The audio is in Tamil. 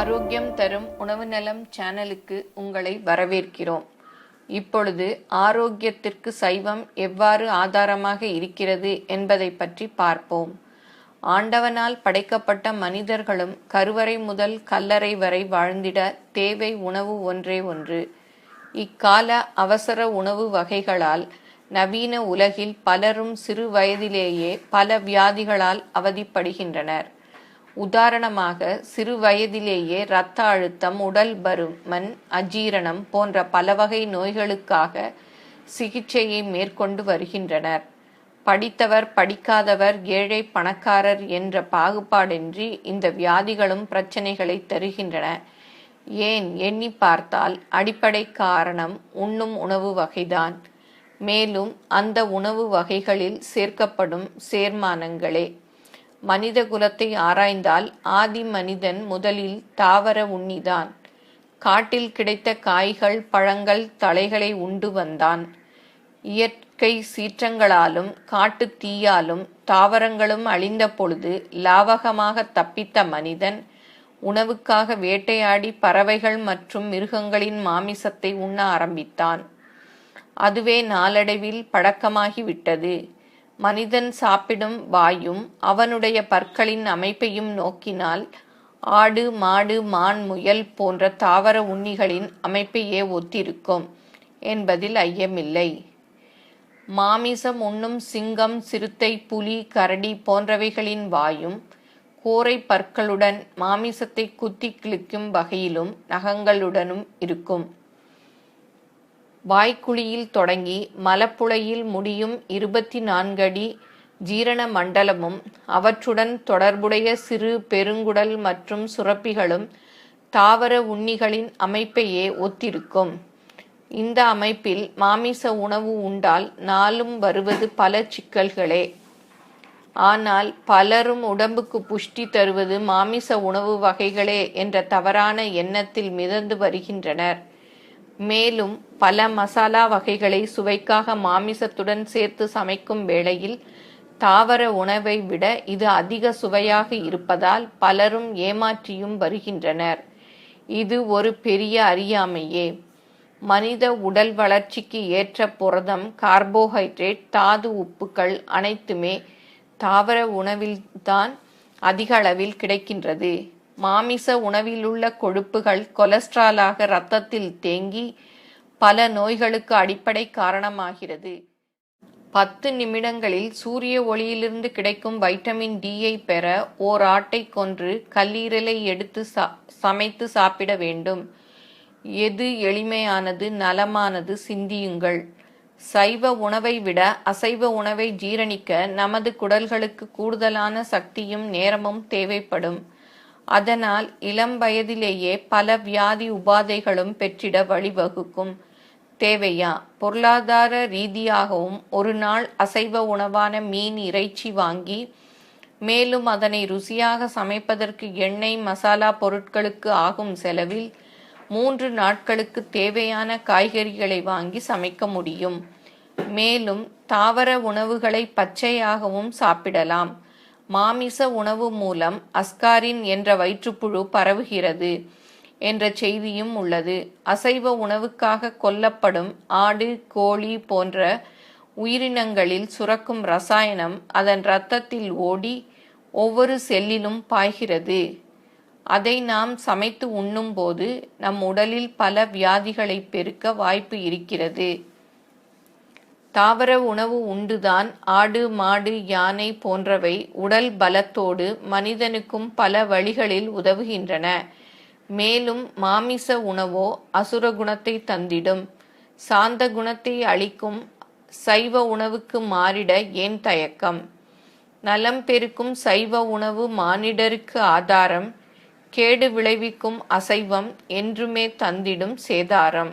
ஆரோக்கியம் தரும் உணவு நலம் சேனலுக்கு உங்களை வரவேற்கிறோம். இப்பொழுது ஆரோக்கியத்திற்கு சைவம் எவ்வாறு ஆதாரமாக இருக்கிறது என்பதை பற்றி பார்ப்போம். ஆண்டவனால் படைக்கப்பட்ட மனிதர்களும் கருவறை முதல் கல்லறை வரை வாழ்ந்திட தேவை உணவு ஒன்றே ஒன்று. இக்கால அவசர உணவு வகைகளால் நவீன உலகில் பலரும் சிறு வயதிலேயே பல வியாதிகளால் அவதிப்படுகின்றனர். உதாரணமாக சிறு வயதிலேயே இரத்த அழுத்தம் உடல் பருமன் அஜீரணம் போன்ற பல வகை நோய்களுக்காக சிகிச்சையை மேற்கொண்டு வருகின்றனர். படித்தவர் படிக்காதவர் ஏழை பணக்காரர் என்ற பாகுபாடின்றி இந்த வியாதிகளும் பிரச்சனைகளை தருகின்றன. ஏன்? எண்ணி பார்த்தால் அடிப்படை காரணம் உண்ணும் உணவு வகைதான். மேலும் அந்த உணவு வகைகளில் சேர்க்கப்படும் சேர்மானங்களே. மனித குலத்தை ஆராய்ந்தால் ஆதி மனிதன் முதலில் தாவர உண்ணிதான். காட்டில் கிடைத்த காய்கள் பழங்கள் தலைகளை உண்டு வந்தான். இயற்கை சீற்றங்களாலும் காட்டு தீயாலும் தாவரங்களும் அழிந்த பொழுது லாவகமாக தப்பித்த மனிதன் உணவுக்காக வேட்டையாடி பறவைகள் மற்றும் மிருகங்களின் மாமிசத்தை உண்ண ஆரம்பித்தான். அதுவே நாளடைவில் பழக்கமாகிவிட்டது. மனிதன் சாப்பிடும் வாயும் அவனுடைய பற்களின் அமைப்பையும் நோக்கினால் ஆடு மாடு மான் முயல் போன்ற தாவர உண்ணிகளின் அமைப்பையே ஒத்திருக்கும் என்பதில் ஐயமில்லை. மாமிசம் உண்ணும் சிங்கம் சிறுத்தை புலி கரடி போன்றவைகளின் வாயும் கோரை பற்களுடன் மாமிசத்தை குத்தி கிழிக்கும் வகையிலும் நகங்களுடனும் இருக்கும். வாய்க்குழியில் தொடங்கி மலப்புழையில் முடியும் இருபத்தி நான்கடி ஜீரண மண்டலமும் அவற்றுடன் தொடர்புடைய சிறு பெருங்குடல் மற்றும் சுரப்பிகளும் தாவர உண்ணிகளின் அமைப்பையே ஒத்திருக்கும். இந்த அமைப்பில் மாமிச உணவு உண்டால் நாளும் வருவது பல சிக்கல்களே. ஆனால் பலரும் உடம்புக்கு புஷ்டி தருவது மாமிச உணவு வகைகளே என்ற தவறான எண்ணத்தில் மிதந்து வருகின்றனர். மேலும் பல மசாலா வகைகளை சுவைக்காக மாமிசத்துடன் சேர்த்து சமைக்கும் வேளையில் தாவர உணவை விட இது அதிக சுவையாக இருப்பதால் பலரும் ஏமாற்றியும் வருகின்றனர். இது ஒரு பெரிய அறியாமையே. மனித உடல் வளர்ச்சிக்கு ஏற்ற புரதம் கார்போஹைட்ரேட் தாது உப்புக்கள் அனைத்துமே தாவர உணவில்தான் அதிக அளவில் கிடைக்கின்றது. மாமிச உணவிலுள்ள கொழுப்புகள் கொலஸ்ட்ராலாக இரத்தத்தில் தேங்கி பல நோய்களுக்கு அடிப்படை காரணமாகிறது. பத்து நிமிடங்களில் சூரிய ஒளியிலிருந்து கிடைக்கும் வைட்டமின் டியை பெற ஓர் ஆட்டை கொன்று கல்லீரலை எடுத்து சமைத்து சாப்பிட வேண்டும். எது எளிமையானது நலமானது சிந்தியுங்கள். சைவ உணவை விட அசைவ உணவை ஜீரணிக்க நமது குடல்களுக்கு கூடுதலான சக்தியும் நேரமும் தேவைப்படும். அதனால் இளம் வயதிலேயே பல வியாதி உபாதைகளும் பெற்றிட வழிவகுக்கும். தேவையா? பொருளாதார ரீதியாகவும் ஒரு நாள் அசைவ உணவான மீன் இறைச்சி வாங்கி மேலும் அதனை ருசியாக சமைப்பதற்கு எண்ணெய் மசாலா பொருட்களுக்கு ஆகும் செலவில் மூன்று நாட்களுக்கு தேவையான காய்கறிகளை வாங்கி சமைக்க முடியும். மேலும் தாவர உணவுகளை பச்சையாகவும் சாப்பிடலாம். மாமிச உணவு மூலம் அஸ்காரின் என்ற வயிற்றுப்புழு பரவுகிறது என்ற செய்தியும் உள்ளது. அசைவ உணவுக்காக கொல்லப்படும் ஆடு கோழி போன்ற உயிரினங்களில் சுரக்கும் ரசாயனம் அதன் இரத்தத்தில் ஓடி ஒவ்வொரு செல்லிலும் பாய்கிறது. அதை நாம் சமைத்து உண்ணும்போது நம் உடலில் பல வியாதிகளை பெருக்க வாய்ப்பு இருக்கிறது. தாவர உணவு உண்டுதான் ஆடு மாடு யானை போன்றவை உடல் பலத்தோடு மனிதனுக்கும் பல வழிகளில் உதவுகின்றன. மேலும் மாமிச உணவோ அசுர குணத்தை தந்திடும். சாந்த குணத்தை அளிக்கும் சைவ உணவுக்கு மாறிட ஏன் தயக்கம்? நலம் பெருக்கும் சைவ உணவு மானிடருக்கு ஆதாரம் கேடு விளைவிக்கும் அசைவம் என்றுமே தந்திடும் சேதாரம்.